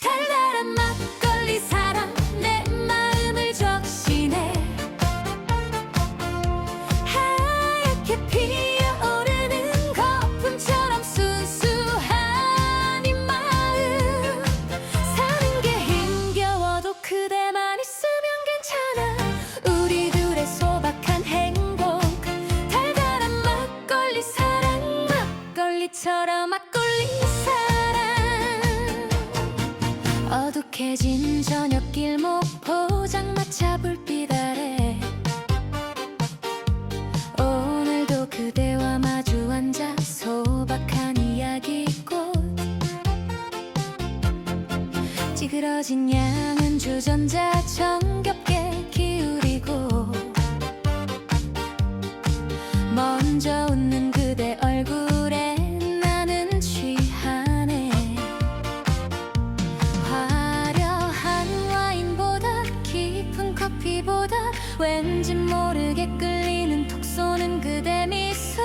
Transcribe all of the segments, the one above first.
달달한 막걸리 사 포장마차 불빛 아래. 오늘도 그대와 마주 앉아 소박한 이야기꽃. 찌그러진 양은 주전자 정겹게 기울이고 먼저 모르게 끌리는 톡 쏘는 그대 미소.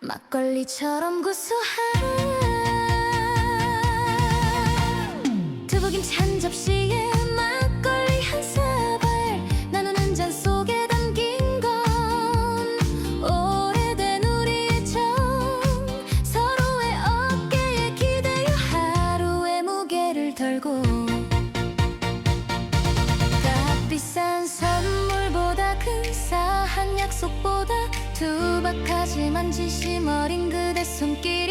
막걸리처럼 구수한 두부김치 한 접시에 สังเกต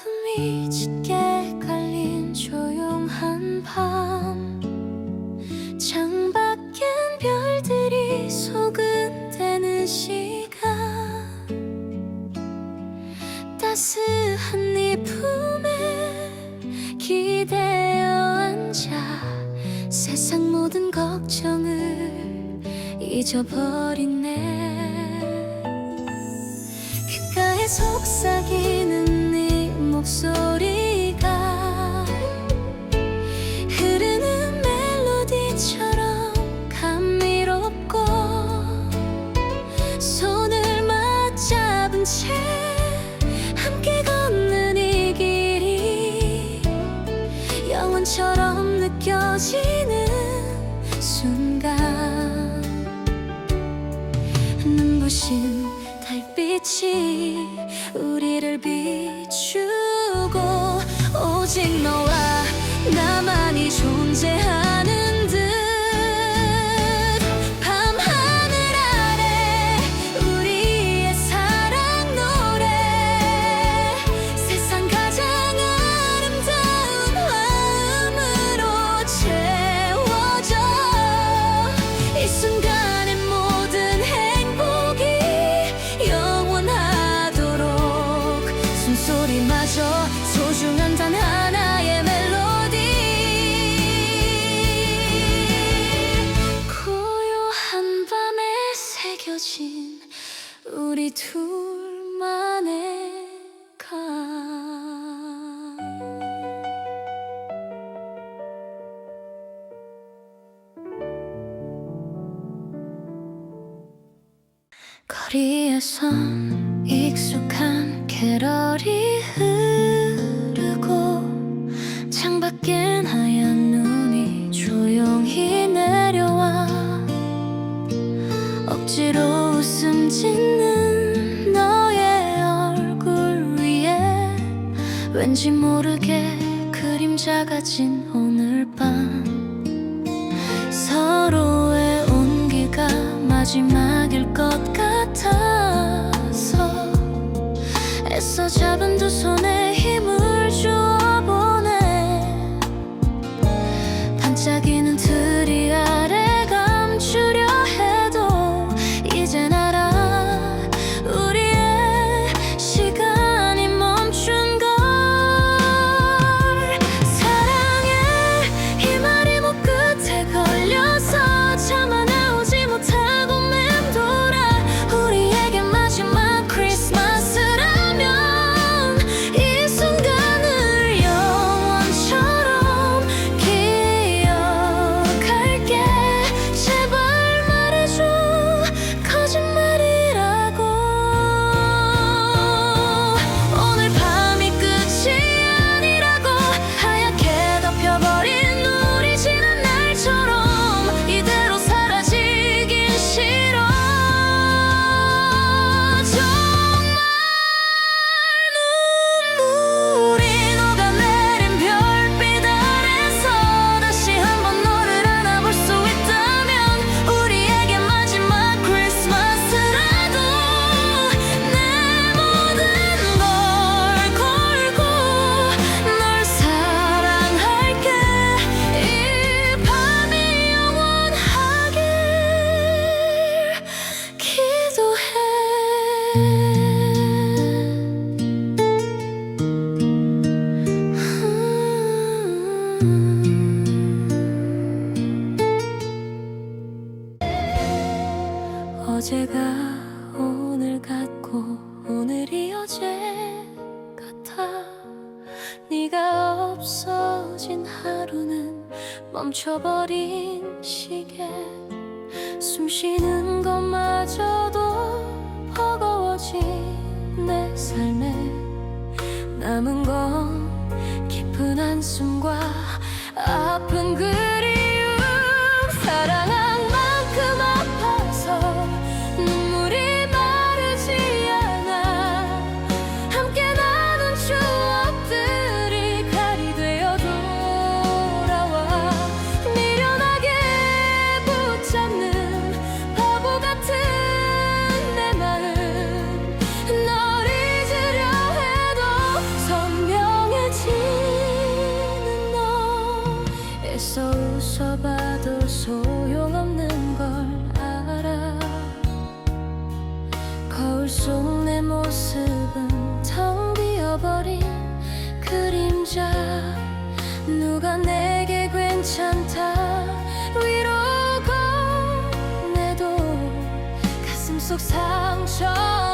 숨이 짙게 갈린 조용한 밤. 창밖엔 별들이 소근대는 시간. 따스한 네 품에 기대어 앉아 세상 모든 걱정을 잊어버린 내 귓가에 속삭임 쉬는 순간. 눈부신 달빛이 우리를 비춰 새겨진 우리 둘만의 가 거리에선 익숙한 캐럴이 흐르고 창밖엔 하얀 눈이 조용히 내 억지로 웃음 짓는 너의 얼굴 위에 왠지 모르게 그림자가 진 오늘 밤. 서로의 온기가 마지막일 것 같아서 애써 잡은 두 손에 힘을 어제가 오늘 같고 오늘이 어제 같아. 네가 없어진 하루는 멈춰버린 시계. 숨 쉬는 것마저도 버거워진 내 삶에 남은 건 깊은 한숨과 아픈 그 苍穹